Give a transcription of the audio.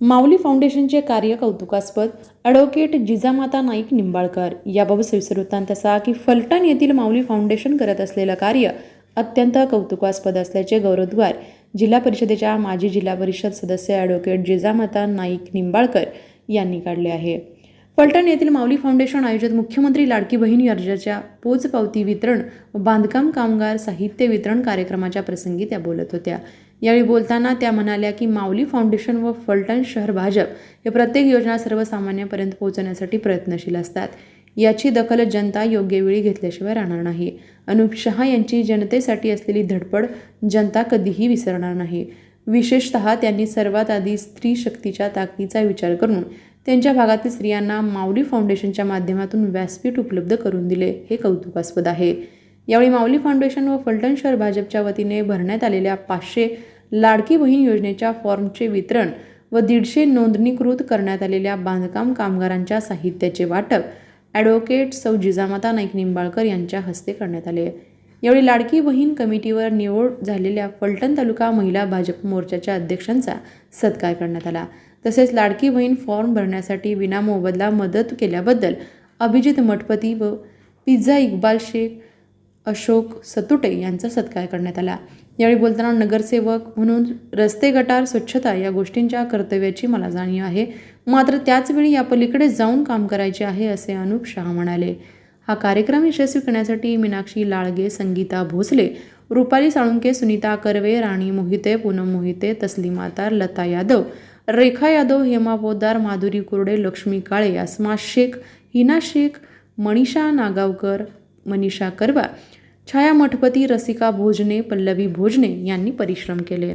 माऊली फाउंडेशनचे कार्य कौतुकास्पद ॲडव्होकेट जिजामाता नाईक निंबाळकर. याबाबत सविस्तर वृत्तांत असा की फलटण येथील माऊली फाउंडेशन करत असलेलं कार्य अत्यंत कौतुकास्पद असल्याचे गौरवद्वार जिल्हा परिषदेच्या माजी जिल्हा परिषद सदस्य ॲडव्होकेट जिजामाता नाईक निंबाळकर यांनी काढले आहे. फलटण येथील माऊली फाउंडेशन आयोजित मुख्यमंत्री लाडकी बहीण अर्जाच्या पोचपावती वितरण व बांधकाम कामगार साहित्य वितरण कार्यक्रमाच्या प्रसंगी त्या बोलत होत्या. यावेळी बोलताना त्या म्हणाल्या की माऊली फाउंडेशन व फलटण शहर भाजप हे प्रत्येक योजना सर्वसामान्यांपर्यंत पोहोचवण्यासाठी प्रयत्नशील असतात. याची दखल जनता योग्य वेळी घेतल्याशिवाय राहणार नाही. अनुप शहा यांची जनतेसाठी असलेली धडपड जनता कधीही विसरणार नाही. विशेषतः त्यांनी सर्वात आधी स्त्री शक्तीच्या ताकदीचा विचार करून त्यांच्या भागातील स्त्रियांना माऊली फाउंडेशनच्या माध्यमातून व्यासपीठ उपलब्ध करून दिले हे कौतुकास्पद आहे. यावेळी माऊली फाउंडेशन व फलटण शहर भाजपच्या वतीने भरण्यात आलेल्या पाचशे लाडकी बहीण योजनेच्या फॉर्मचे वितरण व दीडशे नोंदणीकृत करण्यात आलेल्या बांधकाम कामगारांच्या साहित्याचे वाटप ॲडव्होकेट सौ जिजामाता नाईक निंबाळकर यांच्या हस्ते करण्यात आले. यावेळी लाडकी बहीण कमिटीवर निवड झालेल्या फलटण तालुका महिला भाजप मोर्चाच्या अध्यक्षांचा सत्कार करण्यात आला. तसेच लाडकी बहीण फॉर्म भरण्यासाठी विनामोबदला मदत केल्याबद्दल अभिजित मठपती व पिझ्झा इक्बाल शेख अशोक सतुटे यांचा सत्कार करण्यात आला. यावेळी बोलताना नगरसेवक म्हणून रस्ते गटार स्वच्छता या गोष्टींच्या कर्तव्याची मला जाणीव आहे. मात्र त्याचवेळी या पलीकडे जाऊन काम करायचे आहे असे अनुप शहा म्हणाले. हा कार्यक्रम यशस्वी करण्यासाठी मीनाक्षी लाळगे संगीता भोसले रुपाली साळुंके सुनीता कर्वे राणी मोहिते पूनम मोहिते तस्लिमा तार लता यादव रेखा यादव हेमा पोद्दार माधुरी कुर्डे लक्ष्मी काळे अस्मा शेख हिना शेख मनीषा नागावकर मनीषा करवा छाया मठपती रसिका भोजने पल्लवी भोजने यांनी परिश्रम केले.